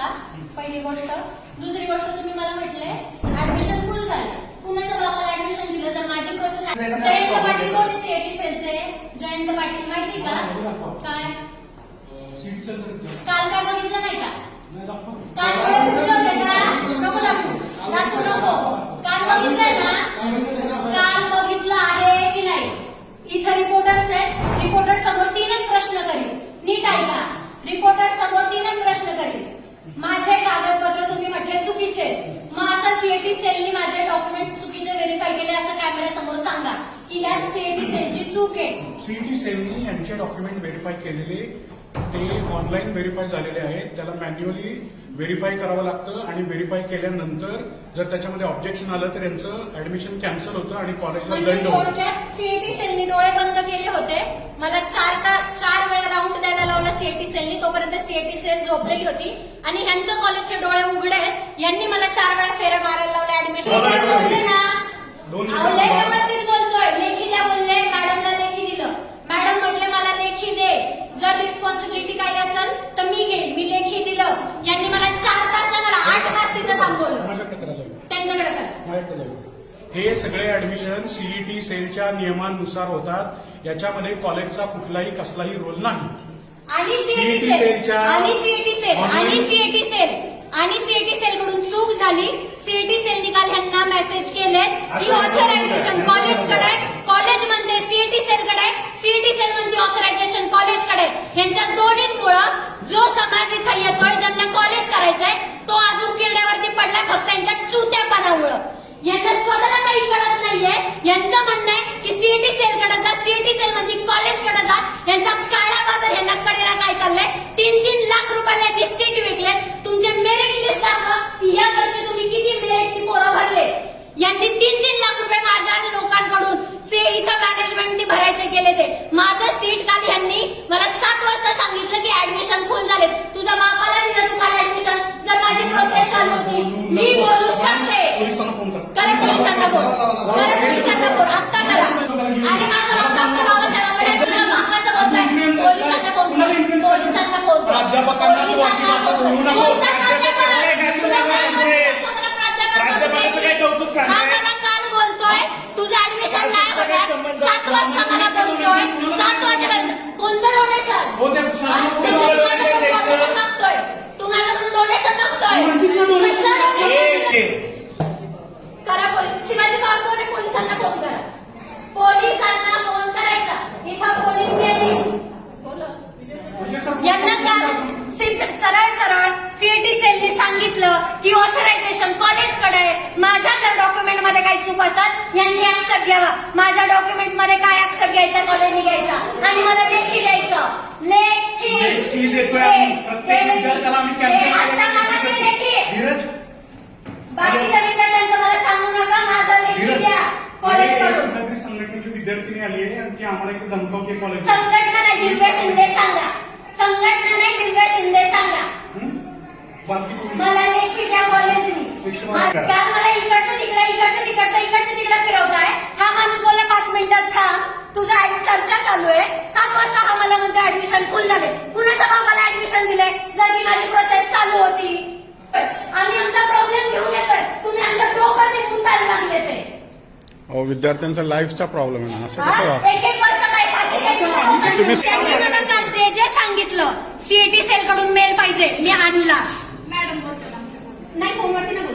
नका पहिली गोष्ट. दुसरी गोष्ट तुम्ही मला म्हटले ऍडमिशन फुल झाले. कुणाच्या बाबाला ऍडमिशन दिलं जर माझी प्रोसेस जयंत पाटील कोण सीएटी सेलचे? जयंत पाटील माहिती का? काय? काल काय बघितलं नाही का? काल नको दाखवू नको काल बघितलंय ना काल बघितलं आहे की नाही इथं रिपोर्टर्स आहेत रिपोर्टर समोर तीनच प्रश्न करील नीट ऐका रिपोर्टर समोर तीनच प्रश्न करील माझे कागदपत्र तुम्ही म्हटले चुकीचे आहेत. मग असं सीएटी सेलनी माझे डॉक्युमेंट चुकीचे व्हेरीफाय केले असं कॅमेरा समोर सांगा. की ह्या सीएटी सेलची चूक आहे. सीईटी सेलनी यांचे डॉक्युमेंट व्हेरीफाय केलेले ते ऑनलाईन व्हेरीफाय झालेले आहेत. त्याला मॅन्युअली व्हेरीफाय करावं लागतं आणि व्हेरीफाय केल्यानंतर जर त्याच्यामध्ये ऑब्जेक्शन आलं तर यांचं ऍडमिशन कॅन्सल होतं आणि कॉलेजला म्हणजे दंड होतो. थोडक्यात सेलनी डोळे बंद केले होते. मला चार का चार वेळा राऊंड द्यायला लावला सीएटी सेलनी तोपर्यंत सीएटी सेल झोपलेली होती. आणि ह्यांचं कॉलेजचे डोळे उघडे आहेत. यांनी मला चार वेळा फेऱ्या मारायला लावल्या. ऍडमिशन बोलले ना दोन अहो, लय मिनिटं व्यवस्थित बोलतोय. लेखी द्या बोलले. मॅडमला लेखी दिलं. मॅडम म्हटले मला लेखी दे. जर रिस्पॉन्सिबिलिटी काही असेल तर मी घेईन. मी लेखी दिलं यांनी मला चार तास नाही मला आठ तास तिथं थांबवलं. त्यांच्याकडे हे सगळे ऍडमिशन सीईटी सेलच्या नियमानुसार होतात. याच्यामध्ये कॉलेजचा कुठलाही कसलाही रोल नाही. आणि सीएटी CET सेल. सेलच्या आणि सीएटी सेल. आणि सीएटी सेल. आणि सीएटी सेल कडून चूक झाली सीएटी सेल निकाल ह्यांना मेसेज केले. की ऑथरायझेशन नाही. कॉलेजकडे कॉलेज म्हणते सीएटी सेल कडे सीएटी सेल म्हणते ऑथरायझेशन कॉलेजकडे ह्यांच्या दोन्हींमुळं जो समाज इथं येतोय ज्यांना कॉलेज करायचंय तो अजून किरड्यावरती पडलाय फक्त त्यांच्या चुत्यापणामुळं. यांना स्वतःला काही कळत नाहीये. यांचं म्हणणं आहे की सीईटी सेल कडे जा सीईटी सेल म्हणजे कॉलेजकडे जा. यांचा काळा बाजार यांना कडेला काय चाललंय? तीन तीन लाख रुपयाला यांनी सीट विकले तुमचे मेरिट लिस्ट दाखवा. या वर्षी तुम्ही किती मेरिट पोरं भरले यांनी तीन तीन लाख रुपये माझ्या लोकांकडून से इथं मॅनेजमेंटनी भरायचे केले ते माझं त्यांनी मला सात वाजता सांगितलं की ऍडमिशन फुल झाले. तुझ्या बापाला दिलं तू काय ऍडमिशन जर माझी प्रोसेस चालू होती मी बोलू शकते. करा पोलिसांना फोन करा पोलिसांना फोन आत्ता करा. आणि माझं नाव डॉक्टर बाबासाहेब आंबेडकर तुला मामाचं बोलतोय पोलिसांना फोन करा पोलिसांना फोन करा प्राध्यापकांना तू अशी काल बोलतोय तुझं ऍडमिशन नाही प्राध्यापकाचा होणार सात वाजता मला बोलतोय. सात वाजेपर्यंत. कोणतं डोनेशन हो ते डोनेशन मागतोय? तू माझ्याकडून डोनेशन मागतोय? करा पोलीस. शिवाजी? पोलिसांना फोन करा. पोलिसांना फोन करायचा. इथं पोलीस यांना काल सरळ सरळ सीएटी सेलनी सांगितलं की ऑथरायझेशन कॉलेजकडे आहे. माझ्या जर डॉक्युमेंटमध्ये काही चूक असेल यांनी आक्षेप घ्यावा. माझ्या डॉक्युमेंट्समध्ये काय आक्षेप घ्यायचा कॉलेजने घ्यायचा. आणि मला लेखी द्यायचं लेखी. लेखी देतोय आम्ही. प्रत्येक विद्यार्थ्याला आम्ही cancel आता मला ते लेखी. आहे. धीरज. बाकीच्या विद्यार्थ्यांचं मला सांगू नका. माझा लेखी धीरज. द्या. कॉलेजकडून कुठल्यातरी संघटनेची विद्यार्थिनी आली आहे आणि ती आम्हाला इथे धमकावते कॉलेज संघटना नाही दिव्या शिंदे सांगा. संघटना नाही दिव्या शिंदे सांगा. बाकी मला लेखी द्या कॉलेजनी मा- काल मला इकडचं तिकडे इकडचं तिकडचं इकडचं तिकडे फिरवताय. हा माणूस बोलला पाच मिनिटात थांब तुझा चर्चा चालू आहे. सात वाजता हा मला म्हणतो ऍडमिशन फुल झाले. कुणाच्या बाबाला ऍडमिशन दिले जर की माझी प्रोसेस चालू होती. आम्ही आमचा प्रॉब्लेम घेऊन येतोय. तुम्ही आमच्या डोकं ते गुंतायला लागले ते. अहो विद्यार्थ्यांचा लाईफचा प्रॉब्लेम आहे ना. असं कसं हा? तुम्ही- जे सांगितलं सीएटी सेल कडून मेल पाहिजे. मी आणला नाही फोनवरती ना बोल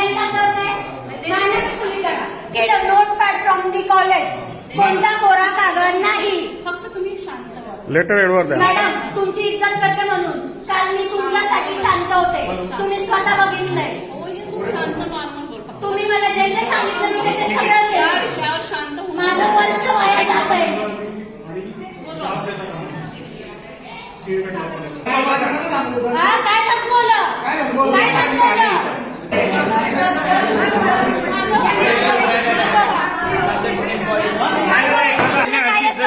ना ब्लँक कागदावर नाही मॅनेज फुली करा get a notepad from the college कोणता कोरा कागद नाही. फक्त तुम्ही शांत व्हा. लेटर एडवर द्या. मॅडम तुमची इज्जत करते म्हणून. काल मी तुमच्यासाठी शांत होते. तुम्ही स्वतः बघितलंय हो, हे शांत नॉर्मल बोल फक्त. तुम्ही मला जे जे सांगितलं मी ते ते सगळं या केलं विषयावर शांत होऊन माझं वर्ष वाया जात आहे बोला. हा काय धमकवलं काय म्हणताय? तुला काय असतं